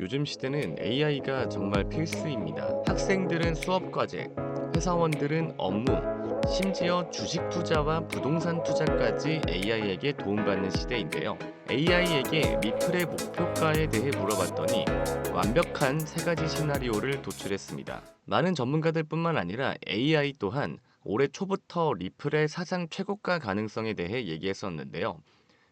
요즘 시대는 AI가 정말 필수입니다. 학생들은 수업 과제, 회사원들은 업무, 심지어 주식 투자와 부동산 투자까지 AI에게 도움받는 시대인데요. AI에게 리플의 목표가에 대해 물어봤더니 완벽한 세 가지 시나리오를 도출했습니다. 많은 전문가들뿐만 아니라 AI 또한 올해 초부터 리플의 사상 최고가 가능성에 대해 얘기했었는데요.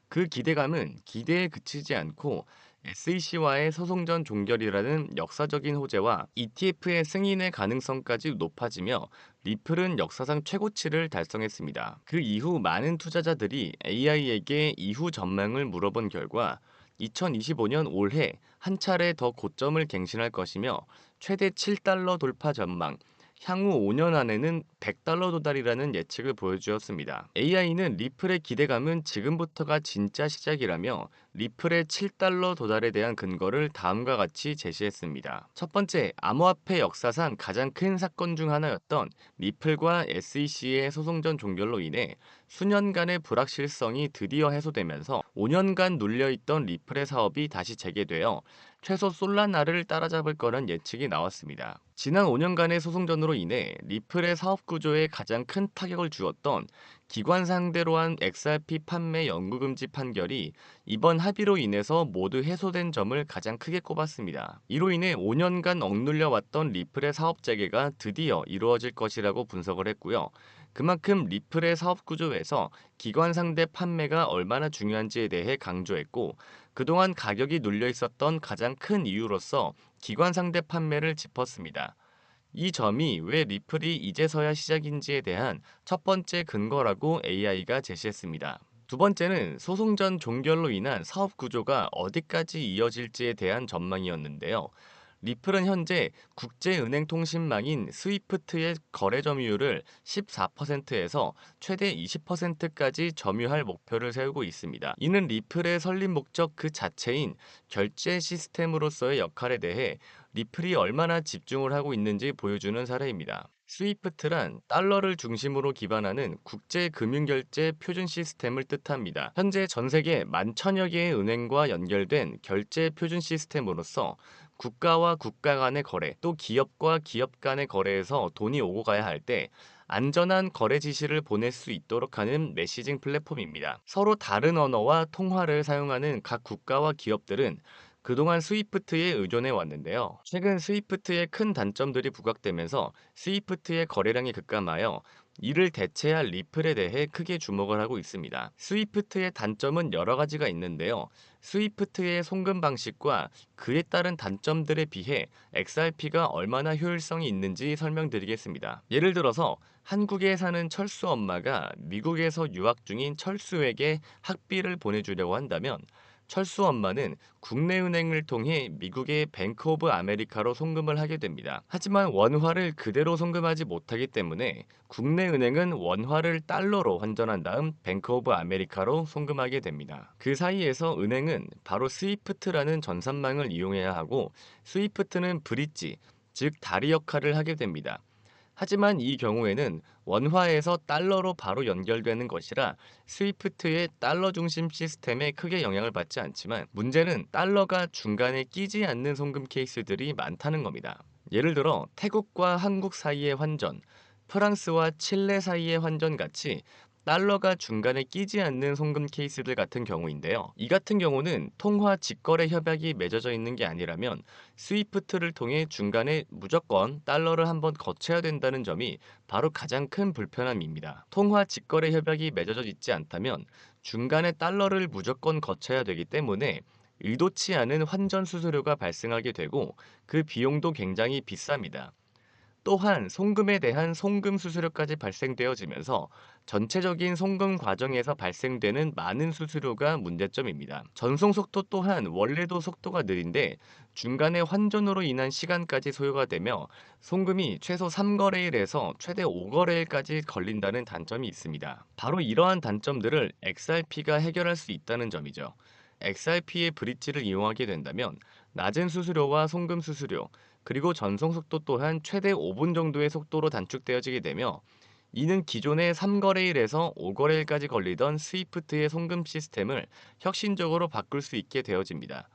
그 기대감은 기대에 그치지 않고 SEC와의 소송전 종결이라는 역사적인 호재와 ETF의 승인의 가능성까지 높아지며 리플은 역사상 최고치를 달성했습니다. 그 이후 많은 투자자들이 AI에게 이후 전망을 물어본 결과 2025년 올해 한 차례 더 고점을 갱신할 것이며 최대 7달러 돌파 전망, 향후 5년 안에는 100달러 도달이라는 예측을 보여주었습니다. AI는 리플의 기대감은 지금부터가 진짜 시작이라며 리플의 7달러 도달에 대한 근거를 다음과 같이 제시했습니다. 첫 번째, 암호화폐 역사상 가장 큰 사건 중 하나였던 리플과 SEC의 소송전 종결로 인해 수년간의 불확실성이 드디어 해소되면서 5년간 눌려있던 리플의 사업이 다시 재개되어 최소 솔라나를 따라잡을 거란 예측이 나왔습니다. 지난 5년간의 소송전으로 인해 리플의 사업 구조에 가장 큰 타격을 주었던 기관 상대로 한 XRP 판매 연구금지 판결이 이번 합의로 인해서 모두 해소된 점을 가장 크게 꼽았습니다. 이로 인해 5년간 억눌려 왔던 리플의 사업 재개가 드디어 이루어질 것이라고 분석을 했고요. 그만큼 리플의 사업 구조에서 기관 상대 판매가 얼마나 중요한지에 대해 강조했고 그동안 가격이 눌려 있었던 가장 큰 이유로서 기관 상대 판매를 짚었습니다. 이 점이 왜 리플이 이제서야 시작인지에 대한 첫 번째 근거라고 AI가 제시했습니다. 두 번째는 소송 전 종결로 인한 사업 구조가 어디까지 이어질지에 대한 전망이었는데요. 리플은 현재 국제은행 통신망인 스위프트의 거래 점유율을 14%에서 최대 20%까지 점유할 목표를 세우고 있습니다. 이는 리플의 설립 목적 그 자체인 결제 시스템으로서의 역할에 대해 리플이 얼마나 집중을 하고 있는지 보여주는 사례입니다. 스위프트란 달러를 중심으로 기반하는 국제 금융결제 표준 시스템을 뜻합니다. 현재 전 세계 만 천여 개의 은행과 연결된 결제 표준 시스템으로서 국가와 국가 간의 거래, 또 기업과 기업 간의 거래에서 돈이 오고 가야 할 때 안전한 거래 지시를 보낼 수 있도록 하는 메시징 플랫폼입니다. 서로 다른 언어와 통화를 사용하는 각 국가와 기업들은 그동안 스위프트에 의존해 왔는데요. 최근 스위프트의 큰 단점들이 부각되면서 스위프트의 거래량이 급감하여 이를 대체할 리플에 대해 크게 주목을 하고 있습니다. 스위프트의 단점은 여러 가지가 있는데요. 스위프트의 송금 방식과 그에 따른 단점들에 비해 XRP가 얼마나 효율성이 있는지 설명드리겠습니다. 예를 들어서 한국에 사는 철수 엄마가 미국에서 유학 중인 철수에게 학비를 보내주려고 한다면 철수 엄마는 국내 은행을 통해 미국의 뱅크 오브 아메리카로 송금을 하게 됩니다. 하지만 원화를 그대로 송금하지 못하기 때문에 국내 은행은 원화를 달러로 환전한 다음 뱅크 오브 아메리카로 송금하게 됩니다. 그 사이에서 은행은 바로 스위프트라는 전산망을 이용해야 하고 스위프트는 브릿지, 즉 다리 역할을 하게 됩니다. 하지만 이 경우에는 원화에서 달러로 바로 연결되는 것이라 스위프트의 달러 중심 시스템에 크게 영향을 받지 않지만 문제는 달러가 중간에 끼지 않는 송금 케이스들이 많다는 겁니다. 예를 들어 태국과 한국 사이의 환전, 프랑스와 칠레 사이의 환전 같이 달러가 중간에 끼지 않는 송금 케이스들 같은 경우인데요. 이 같은 경우는 통화 직거래 협약이 맺어져 있는 게 아니라면 스위프트를 통해 중간에 무조건 달러를 한번 거쳐야 된다는 점이 바로 가장 큰 불편함입니다. 통화 직거래 협약이 맺어져 있지 않다면 중간에 달러를 무조건 거쳐야 되기 때문에 의도치 않은 환전 수수료가 발생하게 되고 그 비용도 굉장히 비쌉니다. 또한 송금에 대한 송금 수수료까지 발생되어지면서 전체적인 송금 과정에서 발생되는 많은 수수료가 문제점입니다. 전송 속도 또한 원래도 속도가 느린데 중간에 환전으로 인한 시간까지 소요가 되며 송금이 최소 3거래일에서 최대 5거래일까지 걸린다는 단점이 있습니다. 바로 이러한 단점들을 XRP가 해결할 수 있다는 점이죠. XRP의 브릿지를 이용하게 된다면 낮은 수수료와 송금 수수료, 그리고 전송 속도 또한 최대 5분 정도의 속도로 단축되어지게 되며 이는 기존의 3거래일에서 5거래일까지 걸리던 스위프트의 송금 시스템을 혁신적으로 바꿀 수 있게 되어집니다.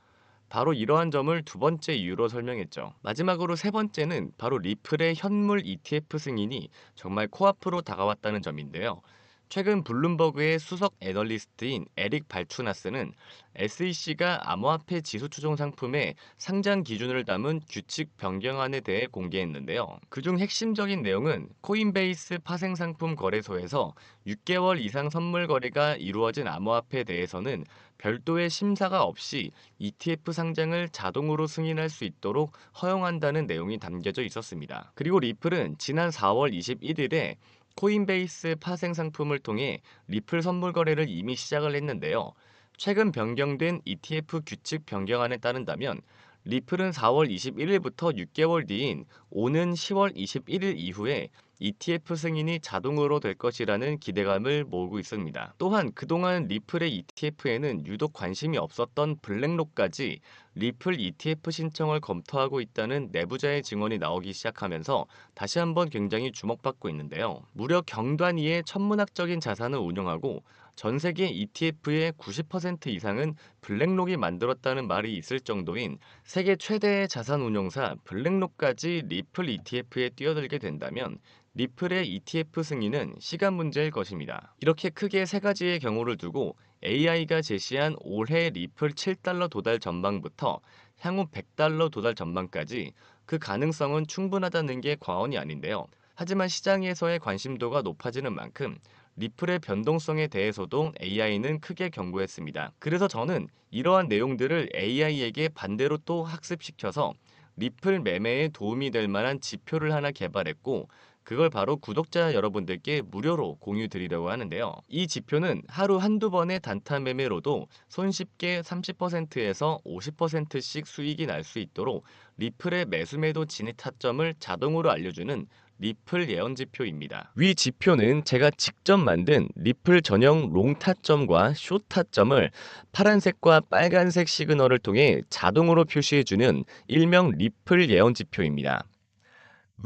바로 이러한 점을 두 번째 이유로 설명했죠. 마지막으로 세 번째는 바로 리플의 현물 ETF 승인이 정말 코앞으로 다가왔다는 점인데요. 최근 블룸버그의 수석 애널리스트인 에릭 발투나스는 SEC가 암호화폐 지수 추종 상품의 상장 기준을 담은 규칙 변경안에 대해 공개했는데요. 그중 핵심적인 내용은 코인베이스 파생 상품 거래소에서 6개월 이상 선물 거래가 이루어진 암호화폐에 대해서는 별도의 심사가 없이 ETF 상장을 자동으로 승인할 수 있도록 허용한다는 내용이 담겨져 있었습니다. 그리고 리플은 지난 4월 21일에 코인베이스 파생 상품을 통해 리플 선물 거래를 이미 시작을 했는데요. 최근 변경된 ETF 규칙 변경안에 따른다면 리플은 4월 21일부터 6개월 뒤인 오는 10월 21일 이후에 ETF 승인이 자동으로 될 것이라는 기대감을 모으고 있습니다. 또한 그동안 리플의 ETF에는 유독 관심이 없었던 블랙록까지 리플 ETF 신청을 검토하고 있다는 내부자의 증언이 나오기 시작하면서 다시 한번 굉장히 주목받고 있는데요. 무려 경단위의 천문학적인 자산을 운영하고 전 세계 ETF의 90% 이상은 블랙록이 만들었다는 말이 있을 정도인 세계 최대의 자산 운용사 블랙록까지 리플 ETF에 뛰어들게 된다면 리플의 ETF 승인은 시간 문제일 것입니다. 이렇게 크게 세 가지의 경우를 두고 AI가 제시한 올해 리플 7달러 도달 전망부터 향후 100달러 도달 전망까지 그 가능성은 충분하다는 게 과언이 아닌데요. 하지만 시장에서의 관심도가 높아지는 만큼 리플의 변동성에 대해서도 AI는 크게 경고했습니다. 그래서 저는 이러한 내용들을 AI에게 반대로 또 학습시켜서 리플 매매에 도움이 될 만한 지표를 하나 개발했고 그걸 바로 구독자 여러분들께 무료로 공유 드리려고 하는데요. 이 지표는 하루 한두 번의 단타 매매로도 손쉽게 30%에서 50%씩 수익이 날 수 있도록 리플의 매수매도 진입 타점을 자동으로 알려주는 리플 예언 지표입니다. 위 지표는 제가 직접 만든 리플 전용 롱 타점과 쇼 타점을 파란색과 빨간색 시그널을 통해 자동으로 표시해주는 일명 리플 예언 지표입니다.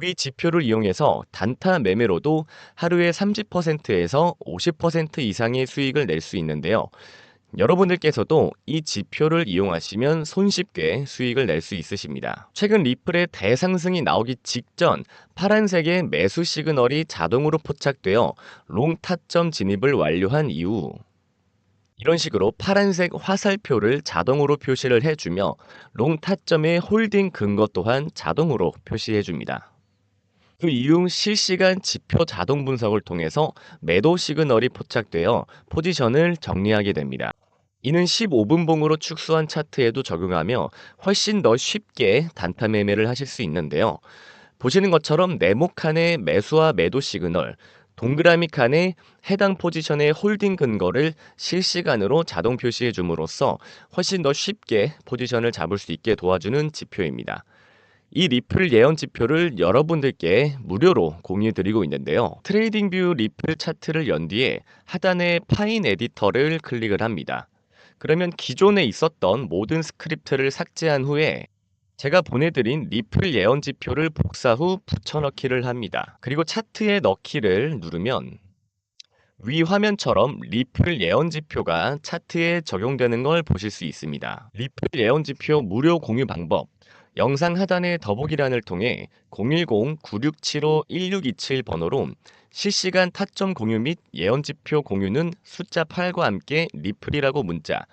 위 지표를 이용해서 단타 매매로도 하루에 30%에서 50% 이상의 수익을 낼 수 있는데요. 여러분들께서도 이 지표를 이용하시면 손쉽게 수익을 낼 수 있으십니다. 최근 리플의 대상승이 나오기 직전 파란색의 매수 시그널이 자동으로 포착되어 롱 타점 진입을 완료한 이후 이런 식으로 파란색 화살표를 자동으로 표시를 해주며 롱 타점의 홀딩 근거 또한 자동으로 표시해줍니다. 그 이후 실시간 지표 자동 분석을 통해서 매도 시그널이 포착되어 포지션을 정리하게 됩니다. 이는 15분 봉으로 축소한 차트에도 적용하며 훨씬 더 쉽게 단타 매매를 하실 수 있는데요. 보시는 것처럼 네모 칸의 매수와 매도 시그널, 동그라미 칸에 해당 포지션의 홀딩 근거를 실시간으로 자동 표시해 줌으로써 훨씬 더 쉽게 포지션을 잡을 수 있게 도와주는 지표입니다. 이 리플 예언 지표를 여러분들께 무료로 공유해 드리고 있는데요. 트레이딩뷰 리플 차트를 연 뒤에 하단의 파인 에디터를 클릭을 합니다. 그러면 기존에 있었던 모든 스크립트를 삭제한 후에 제가 보내드린 리플 예언 지표를 복사 후 붙여넣기를 합니다. 그리고 차트에 넣기를 누르면 위 화면처럼 리플 예언 지표가 차트에 적용되는 걸 보실 수 있습니다. 리플 예언 지표 무료 공유 방법 영상 하단의 더보기란을 통해 010-9675-1627 번호로 실시간 타점 공유 및 예언지표 공유는 숫자 8과 함께 리플이라고 문자,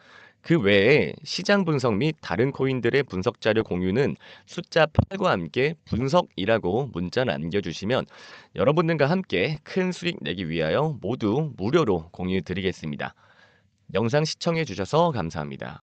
그 외에 시장 분석 및 다른 코인들의 분석 자료 공유는 숫자 8과 함께 분석이라고 문자 남겨주시면 여러분들과 함께 큰 수익 내기 위하여 모두 무료로 공유 드리겠습니다. 영상 시청해 주셔서 감사합니다.